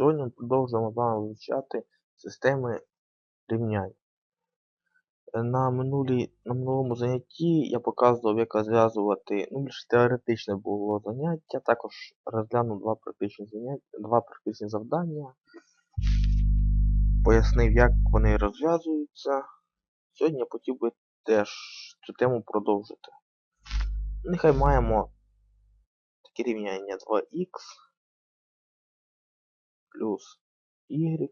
Сьогодні ми продовжуємо з вами вивчати системи рівнянь. Е, На, минулій, на минулому занятті я показував, як розв'язувати, ну більш теоретичне було заняття, також розглянув два практичні заняття, два практичні завдання, пояснив, як вони розв'язуються. Сьогодні я хотів би теж цю тему продовжити. Нехай маємо такі рівняння 2х плюс y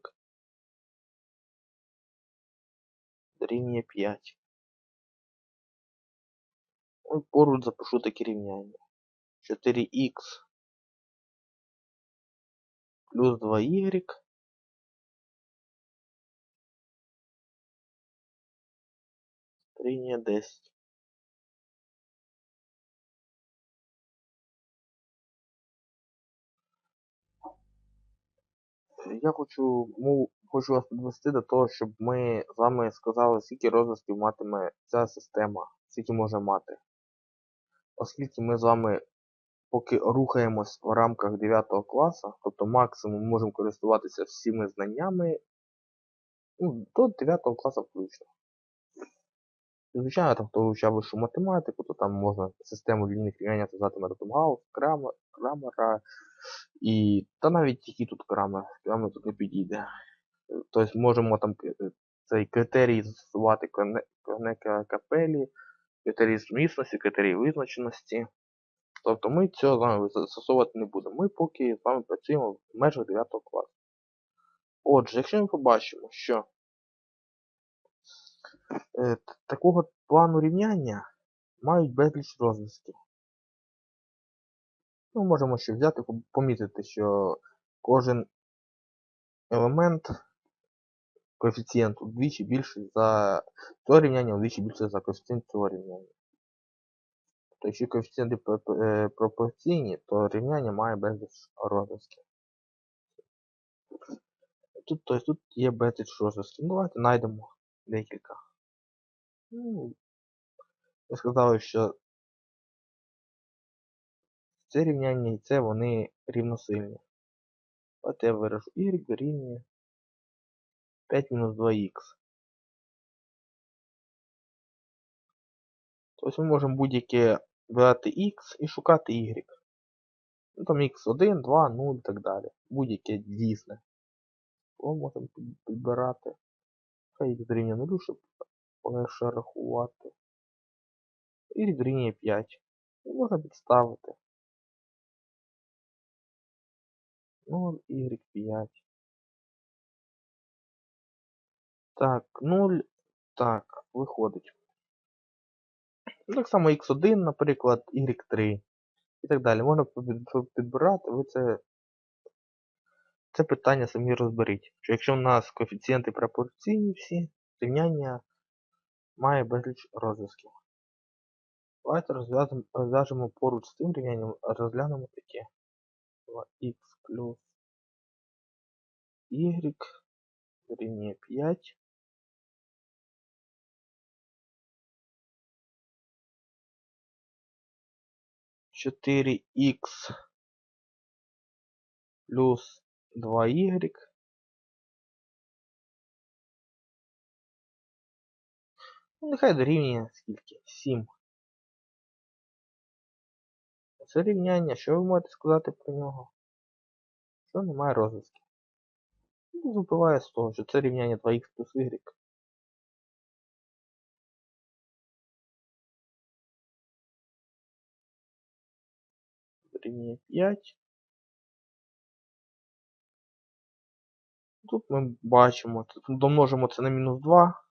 дорівнює 5. Ну, поруч запишу такі рівняння. 4х плюс 2y дорівнює 10. Я хочу, ну, хочу вас підвести до того, щоб ми з вами сказали, скільки розв'язків матиме ця система, скільки може мати. Оскільки ми з вами поки рухаємось в рамках 9 класу, тобто максимум можемо користуватися всіми знаннями ну, до 9 класу включно. Звичайно, там, хто вивчав вищу математику, то там можна систему лінійних рівнянь зв'язати методом Крамер, Крамера, і та навіть які тут Крамер, Крамер тут не підійде. Тобто можемо там цей критерій застосувати коне- конека капелі, критерій сумісності, критерій визначеності. Тобто ми цього з вами застосовувати не будемо. Ми поки з вами працюємо в межах 9 класу. Отже, якщо ми побачимо, що е, такого плану рівняння мають безліч розв'язків. Ми можемо ще взяти, пом- помітити, що кожен елемент коефіцієнт удвічі більший за цього рівняння, удвічі більший за коефіцієнт цього рівняння. Тобто, якщо коефіцієнти е, пропорційні, то рівняння має безліч розв'язків. Тут, тобто, тут є безліч розв'язків. Ну, Давайте знайдемо декілька. Ну, ми сказали, що це рівняння і це вони рівносильні. От я виражу y дорівнює 5 мінус 2х. Тобто ми можемо будь-яке брати x і шукати y. Ну там x1, 2, 0 і так далі. Будь-яке дійсне. О, можемо підбирати. Хай x дорівнює 0, щоб легше рахувати. Y дорівнює 5. І можна підставити. 0, y 5. Так, 0. Так, виходить. Ну, так само x1, наприклад, y3 і так далі. Можна під- під- підбирати, ви це, це питання самі розберіть. Що якщо у нас коефіцієнти пропорційні всі, рівняння має безліч розв'язків. Давайте розв'яжемо поруч з цим рівнянням, розглянемо таке. 2х плюс y дорівнює 5. Чотири х плюс 2y Ну, нехай дорівнює скільки? 7. Це рівняння, що ви можете сказати про нього? Що немає розв'язків. Ну, випливає з того, що це рівняння 2х плюс y. Дорівнює 5. Тут ми бачимо, домножимо це на мінус 2.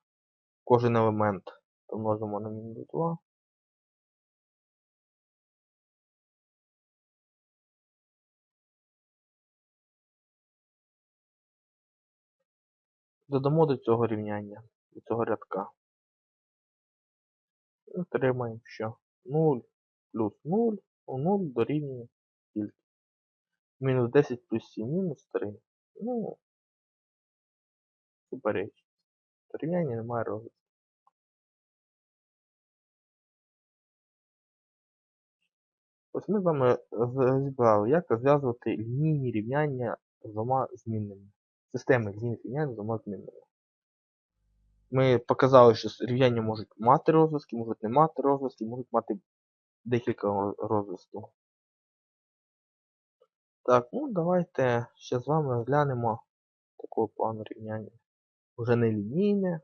Кожен елемент домножимо на мінус 2. Додамо до цього рівняння, до цього рядка. Отримаємо, що 0 плюс 0 у 0 дорівнює скільки? Мінус 10 плюс 7 мінус 3. Ну, суперечить. Рівняння немає розвитку. Ось ми з вами розібрали, як розв'язувати лінійні рівняння з двома змінними. Системи лінійних рівнянь двома змінними. Ми показали, що рівняння можуть мати розв'язки, можуть не мати розв'язки, можуть мати декілька розв'язків. Так, ну давайте ще з вами розглянемо такого плану рівняння. Уже не лінійне.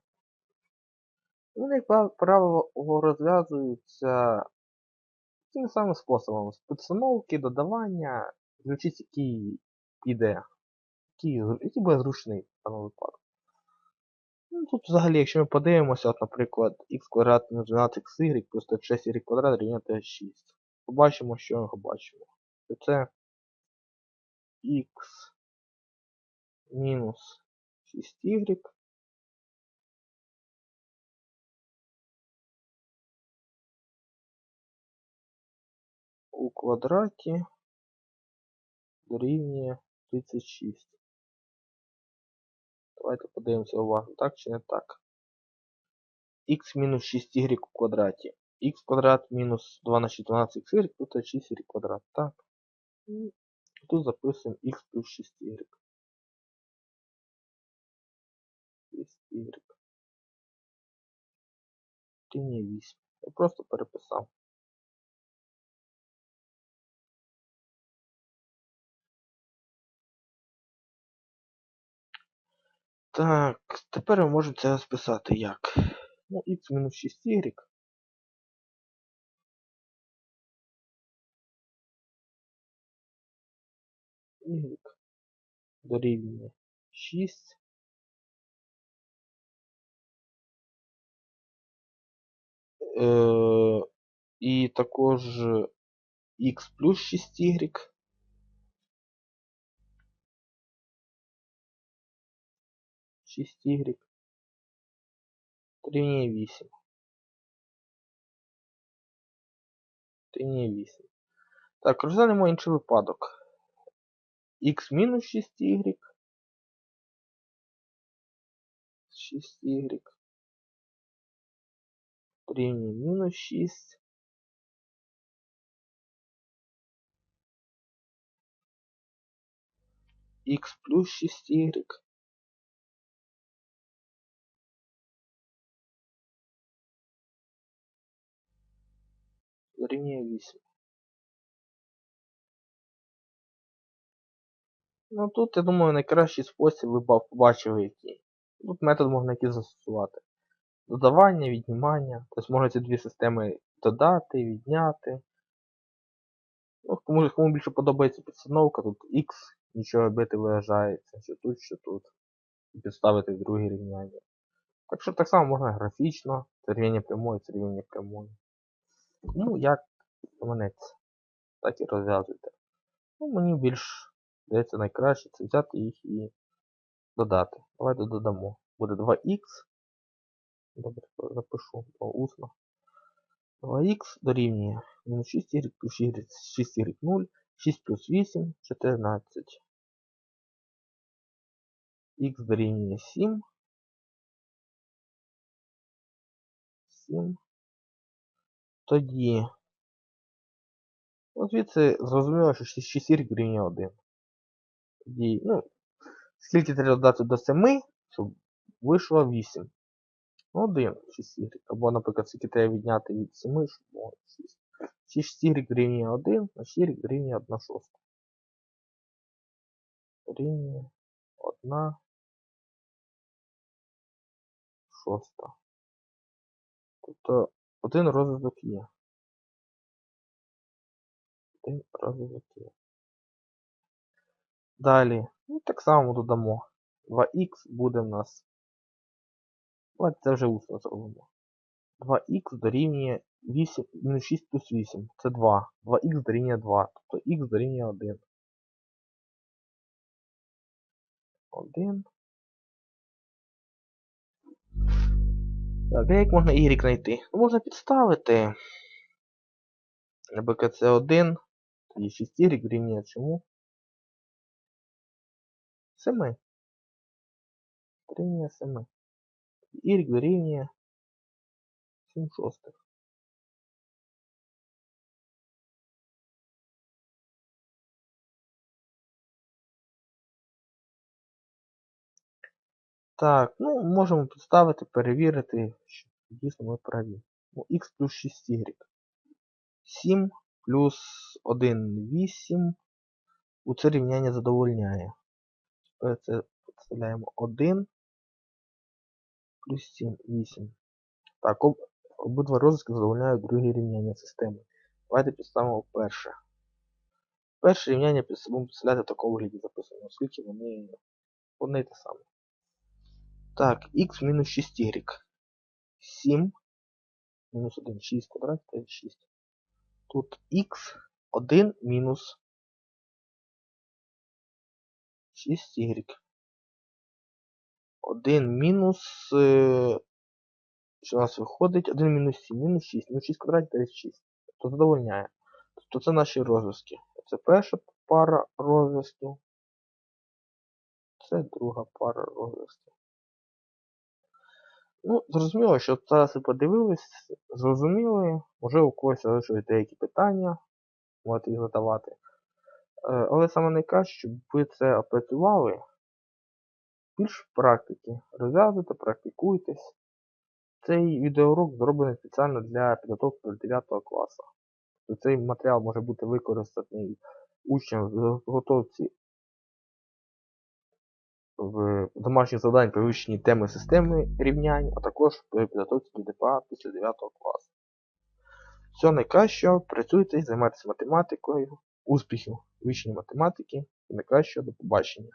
Вони, як правило, розв'язуються тими самими способами. З підстановки, додавання, ключиць, який піде, який, який буде зручний в даному випадку. Ну, Тут взагалі, якщо ми подивимося, от, наприклад, х квадрат мінус 12xy плюс 6y квадрат рівняти 6. Побачимо, що ми побачимо. Це x мінус 6y у квадраті дорівнює 36. Давайте подивимося уважно, так чи не так. x мінус 6y у квадраті. x квадрат мінус 2 на 12y тут 6y квадрат. Так. І тут записуємо x плюс 6y. 6y. Рівня 8. Я просто переписав. Так, тепер ми можемо це розписати як? Ну, x мінус 6y. y дорівнює 6. Е, і також x плюс 6y. Шість y Рівня 8. Рівня 8. Так, розглянемо інший випадок. x мінус 6y. 6y. Рівня мінус 6. x плюс 6y. Дорівнює 8. Ну тут, я думаю, найкращий спосіб ви побачили який. Тут метод можна який застосувати. Додавання, віднімання. Тобто можна ці дві системи додати, відняти. Ну, Кому кому більше подобається підстановка, тут X нічого робити виражається, що тут, що тут. І підставити в друге рівняння. Так що так само можна графічно, це рівняння прямої, це рівняння прямої. Кому як заманеться, так і розв'язуйте. Ну, Мені більш здається найкраще це взяти їх і додати. Давайте додамо. Буде 2х. Добре, запишу усно. 2х дорівнює мінус 6y плюс 6y 0, 6 плюс 8, 14. Х дорівнює 7. 7. Тоді. От звідси зрозуміло, що 6y дорівнює 1. Тоді, ну, скільки треба додати до 7, щоб вийшло 8. Ну, 1 6 y. Або, наприклад, скільки треба відняти від 7, щоб було 6. 6 y дорівнює 1, а 6 y 1 шоста. Дорівнює 1 шоста. Тобто один розвиток є. Один розвиток є. Далі, ну так само додамо. 2х буде в нас. Давайте це вже усно зробимо. 2х дорівнює 8, мінус 6 плюс 8. Це 2. 2х дорівнює 2. Тобто х дорівнює 1. 1. Так, а як можна y знайти? Ну, можна підставити. Наприклад, це 1. є 6y рівня чому? 7. Рівня 7. Y дорівнює 7 шостих. Так, ну можемо підставити, перевірити, що дійсно ми праві. Ну, х плюс 6y. 7 плюс 1 8. У це рівняння задовольняє. Тепер це підставляємо 1 плюс 7, 8. Так, об, обидва розв'язки задовольняють друге рівняння системи. Давайте підставимо перше. Перше рівняння собою підставляти в такому вигляді записано, оскільки вони одне й те саме. Так, х мінус 6y. 7 мінус 1, 6 квадрат, це 6. Тут х 1 мінус 6y. 1 мінус. Що у нас виходить? 1 мінус 7, мінус 6. Мінус 6 квадратів 36. Тобто задовольняє. Тобто це наші розв'язки. Це перша пара розв'язків. Це друга пара розв'язків. Ну, зрозуміло, що зараз ви подивились, зрозуміли, може у когось залишились деякі питання, можете їх задавати. Е, Але саме найкраще, щоб ви це опрацювали. Більш практики. Розв'язуйте, практикуйтесь. Цей відеоурок зроблений спеціально для підготовки до 9 класу. Тобто Цей матеріал може бути використаний учням в підготовці в домашніх завдань при теми системи рівнянь, а також при підготовці до ДПА після 9 класу. Всього найкращого, працюйте, займайтеся математикою, успіхів вивченні математики і найкращого до побачення.